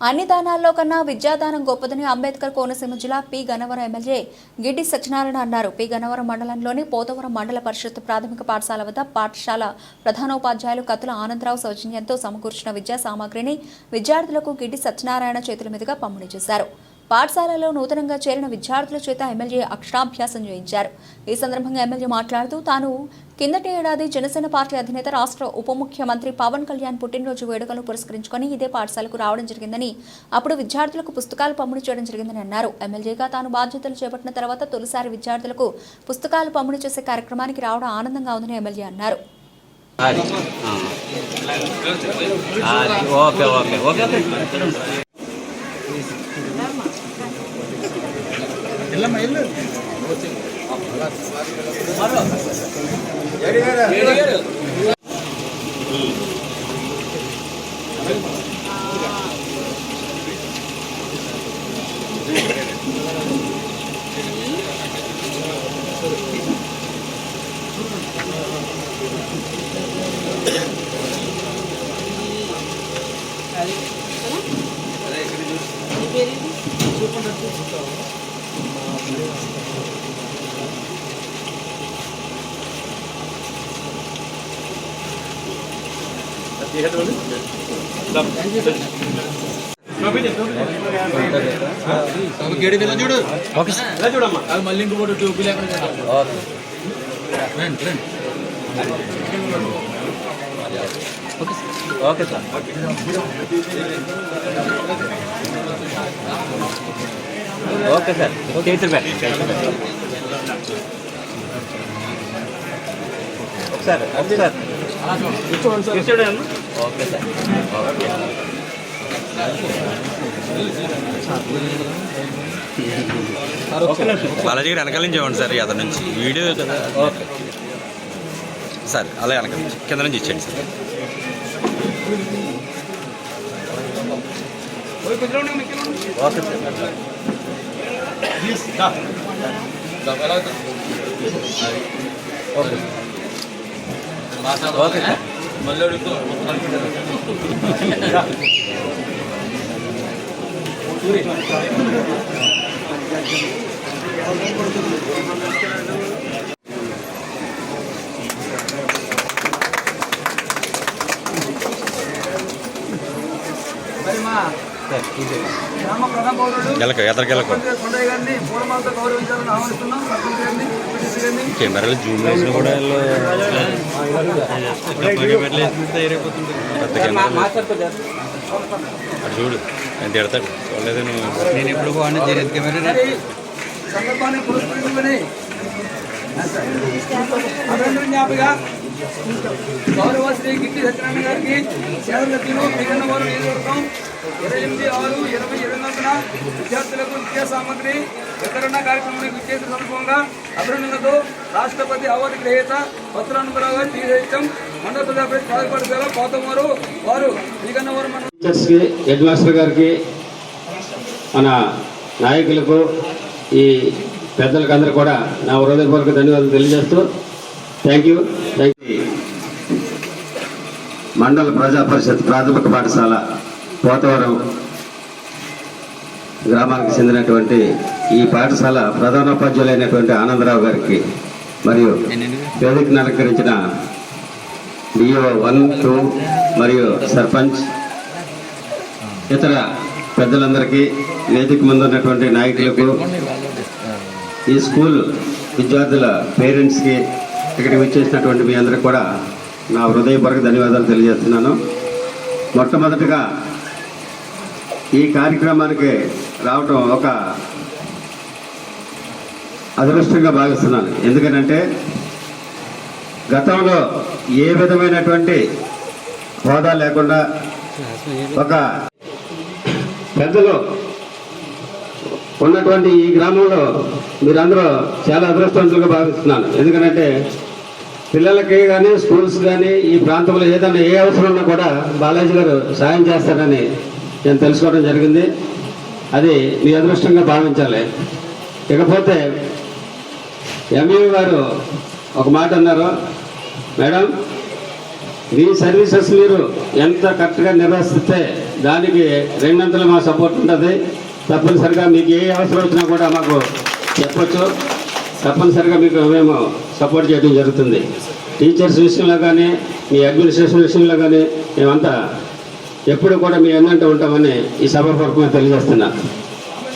అన్ని దానాల్లో కన్నా విద్యాదానం గొప్పదని అంబేద్కర్ కోనసీమ జిల్లా పి. గన్నవరం ఎమ్మెల్యే గిడ్డి సత్యనారాయణ అన్నారు. పి. గన్నవరం మండలంలోని పోతవరం మండల పరిషత్ ప్రాథమిక పాఠశాల వద్ద పాఠశాల ప్రధానోపాధ్యాయులు కత్తుల ఆనందరావు సౌజన్యంతో సమకూర్చిన విద్యా సామాగ్రిని విద్యార్థులకు గిడ్డి సత్యనారాయణ చేతుల మీదుగా పంపిణీ చేశారు. పాఠశాలలో నూతనంగా చేరిన విద్యార్థుల చేత ఎమ్మెల్యే అక్షరాభ్యాసం చేయించారు. ఈ సందర్భంగా ఎమ్మెల్యే మాట్లాడుతూ తాను కిందటి ఏడాది జనసేన పార్టీ అధినేత రాష్ట్ర ఉప ముఖ్యమంత్రి పవన్ కళ్యాణ్ పుట్టినరోజు వేడుకలను పురస్కరించుకొని ఇదే పాఠశాలకు రావడం జరిగిందని అప్పుడు విద్యార్థులకు పుస్తకాలు పంపిణీ చేయడం జరిగిందని అన్నారు. ఎమ్మెల్యేగా తాను బాధ్యతలు చేపట్టిన తర్వాత తొలిసారి విద్యార్థులకు పుస్తకాలు పంపిణీ చేసే కార్యక్రమానికి రావడం ఆనందంగా ఉందని ఎమ్మెల్యే అన్నారు. ఓకే ఓకే ఓకే ఓకే గేడి పిల్ల చూడు ఓకే. సార్ చూడమ్మా అది మళ్ళీ ఇంకోటి లేకుండా రండి రండి ఓకే సార్ ఓకే సార్. చేతులు పెట్టండి. చేతులు పెట్టండి. Okay sir. ఓకే. నిమిషం. బాలాజీ గారు వెనకాల నుంచి ఇవ్వండి సార్ అతని నుంచి. వీడియో కదా. ఓకే. సార్ అలా వెనకాల నుంచి. కింద నుంచి ఇచ్చేయండి sir. Okay sir. Okay okay sir మళ్ళీ అడుగుతూ సార్ ఇది గ్రామ ప్రధాన పౌరుడు కొండయ్య గారిని పూలమాలతో గౌరవించాలని ఆహ్వానిస్తున్నాం సర్పంచ్ గారిని కెమెరాలు జూమ్ వేసిన కూడా చూడు ఎంత ఎడతాడు చూడలేదు నేను ఎప్పుడు బాగుంది దీని కెమెరా మరి సందర్భాన్ని పురస్కరించుకొని. అభినందన జ్ఞాపిగా గౌరవ శ్రీ గిట్టి సత్యనారాయణ గారికి సేవలతీను మిగిలిన వారు నియోజకవర్గం ఇరవై ఎనిమిది ఆరు ఇరవై ఇరవై నాలుగున విద్యార్థులకు విద్యా సామగ్రి వితరణ కార్యక్రమానికి విచ్చేసిన సందర్భంగా అభినందనతో రాష్ట్రపతి అవార్డు గ్రహీత పత్రానుపరావు గారు టీచం మండల ప్రజాపతి పాల్పడుతారు పోతమారు వారు మిగిలిన మన హెడ్ మాస్టర్ గారికి మన నాయకులకు ఈ పెద్దలకు అందరూ కూడా నా హృదయపూర్వక ధన్యవాదాలు తెలియజేస్తూ థ్యాంక్ యూ థ్యాంక్ యూ మండల ప్రజా పరిషత్ ప్రాథమిక పాఠశాల పోతవరం గ్రామానికి చెందినటువంటి ఈ పాఠశాల ప్రధానోపాధ్యాయులైనటువంటి ఆనందరావు గారికి మరియు వేదికను అలంకరించిన డిఓ వన్ టూ మరియు సర్పంచ్ ఇతర పెద్దలందరికీ వేదిక ముందు ఉన్నటువంటి నాయకులకు ఈ స్కూల్ విద్యార్థుల పేరెంట్స్కి ఇక్కడికి వచ్చేసినటువంటి మీ అందరికి కూడా నా హృదయపూర్వక ధన్యవాదాలు తెలియజేస్తున్నాను. మొట్టమొదటిగా ఈ కార్యక్రమానికి రావటం ఒక అదృష్టంగా భావిస్తున్నాను. ఎందుకనంటే గతంలో ఏ విధమైనటువంటి హోదా లేకుండా ఒక పెద్దలు ఉన్నటువంటి ఈ గ్రామంలో మీరందరూ చాలా అదృష్టవంతులుగా భావిస్తున్నాను. ఎందుకంటే పిల్లలకి కానీ స్కూల్స్ కానీ ఈ ప్రాంతంలో ఏదైనా ఏ అవసరం ఉన్నా కూడా బాలాజీ గారు సాయం చేస్తారని నేను తెలుసుకోవడం జరిగింది. అది మీ అదృష్టంగా భావించాలి. ఇకపోతే ఎంఈ గారు ఒక మాట అన్నారు. మేడం మీ సర్వీసెస్ మీరు ఎంత కరెక్ట్గా నిర్వహిస్తే దానికి రెండంతలు మా సపోర్ట్ ఉంటుంది. తప్పనిసరిగా మీకు ఏ అవసరం వచ్చినా కూడా మాకు చెప్పచ్చు. తప్పనిసరిగా మీకు మేము సపోర్ట్ చేయడం జరుగుతుంది. టీచర్స్ విషయంలో కానీ మీ అడ్మినిస్ట్రేషన్ విషయంలో కానీ మేమంతా ఎప్పుడు కూడా మీ ఎన్నంటే ఉంటామని ఈ సభాపూర్వకంగా తెలియజేస్తున్నాను